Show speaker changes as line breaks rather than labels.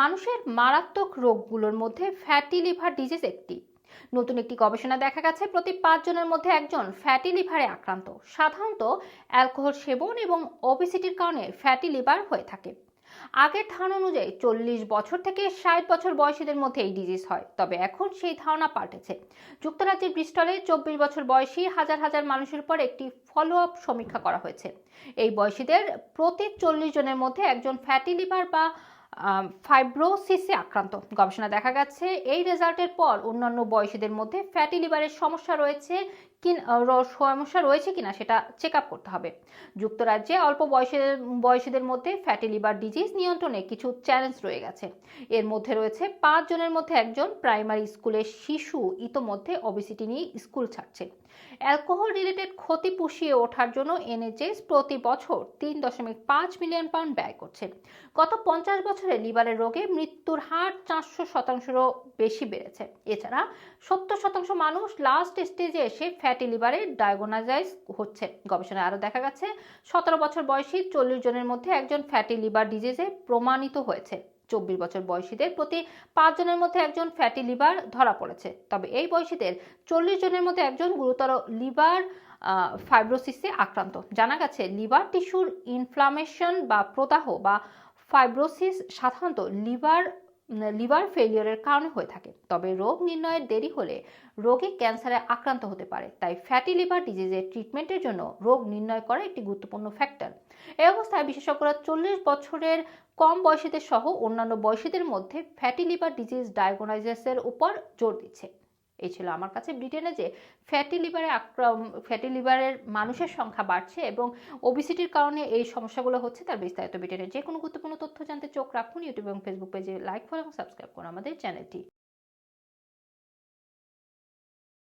মানুষের মারাত্মক রোগগুলোর মধ্যে ফ্যাটি লিভার ডিজিজ একটি। নতুন একটি গবেষণা দেখা গেছে, প্রতি পাঁচজনের মধ্যে একজন ফ্যাটি লিভারে আক্রান্ত। সাধারণত অ্যালকোহল সেবন এবং ওবেসিটির কারণে ফ্যাটি লিভার হয়ে থাকে। আগের ধারণা অনুযায়ী চল্লিশ বছর থেকে ষাট বছর বয়সীদের মধ্যে এই ডিজিজ হয়। তবে এখন সেই ধারণা পাল্টেছে। যুক্তরাজ্যের ব্রিস্টলে চব্বিশ বছর বয়সী হাজার হাজার মানুষের উপর একটি ফলো আপ সমীক্ষা করা হয়েছে। এই বয়সীদের প্রতি চল্লিশ জনের মধ্যে একজন ফ্যাটি লিভার বা ফাইব্রোসিসে আক্রান্ত। গবেষণা দেখা গেছে, এই রেজাল্টের পর অন্যান্য বয়সীদের মধ্যে ফ্যাটি লিভারের সমস্যা রয়েছে কি সমস্যা রয়েছে কিনা সেটা চেক আপ করতে হবে। যুক্তরাজ্যে অল্প বয়সের, বয়সীদের মধ্যে ফ্যাটি লিভার ডিজিজ নিয়ন্ত্রণে কিছু চ্যালেঞ্জ রয়ে গেছে। এর মধ্যে রয়েছে পাঁচ জনের মধ্যে একজন প্রাইমারি স্কুলের শিশু, ইতোমধ্যে ওবিসিটি নিয়ে স্কুল ছাড়ছে। অ্যালকোহল রিলেটেড ক্ষতি পুষিয়ে ওঠার জন্য এনএচএস প্রতি বছর তিন দশমিক পাঁচ মিলিয়ন পাউন্ড ব্যয় করছে। গত পঞ্চাশ বছরে লিভারের রোগে মৃত্যুর হার চারশো শতাংশেরও বেশি বেড়েছে। এছাড়া সত্তর শতাংশ মানুষ লাস্ট স্টেজে এসে ফ্যাটি লিভারে ডায়াগোনাইজাইজ হচ্ছে। গবেষণায় আরও দেখা গেছে, সতেরো বছর বয়সী চল্লিশ জনের মধ্যে একজন ফ্যাটি লিভার ডিজিজে প্রমাণিত হয়েছে। চব্বিশ বছর বয়সীদের প্রতি পাঁচ জনের মধ্যে একজন ফ্যাটি লিভার ধরা পড়েছে। তবে এই বয়সীদের চল্লিশ জনের মধ্যে একজন গুরুতর লিভার ফাইব্রোসিসে আক্রান্ত। জানা গেছে লিভার টিস্যুর ইনফ্লামেশন বা প্রদাহ বা ফাইব্রোসিস সাধারণত লিভার লিভার ফেলিওরের কারণে হয়ে থাকে। তবে রোগ নির্ণয়ের দেরি হলে রোগী ক্যান্সারে আক্রান্ত হতে পারে। তাই ফ্যাটি লিভার ডিজিজের ট্রিটমেন্টের জন্য রোগ নির্ণয় করা একটি গুরুত্বপূর্ণ ফ্যাক্টর। এই অবস্থায় বিশেষজ্ঞরা চল্লিশ বছরের কম বয়সীদের সহ অন্যান্য বয়সীদের মধ্যে ফ্যাটি লিভার ডিজিজ ডায়াগনোনাইজাসের উপর জোর দিচ্ছে। এই ছিল আমার কাছে ব্রিটেনে যে ফ্যাটি লিভারে আক্রম ফ্যাটি লিভারের মানুষের সংখ্যা বাড়ছে এবং ওবিসিটির কারণে এই সমস্যাগুলো হচ্ছে তার বিস্তারিত ব্রিটেনে। যে কোনো গুরুত্বপূর্ণ তথ্য জানতে চোখ রাখুন ইউটিউব এবং ফেসবুক পেজে লাইক ফলো এবং সাবস্ক্রাইব করুন আমাদের চ্যানেলটি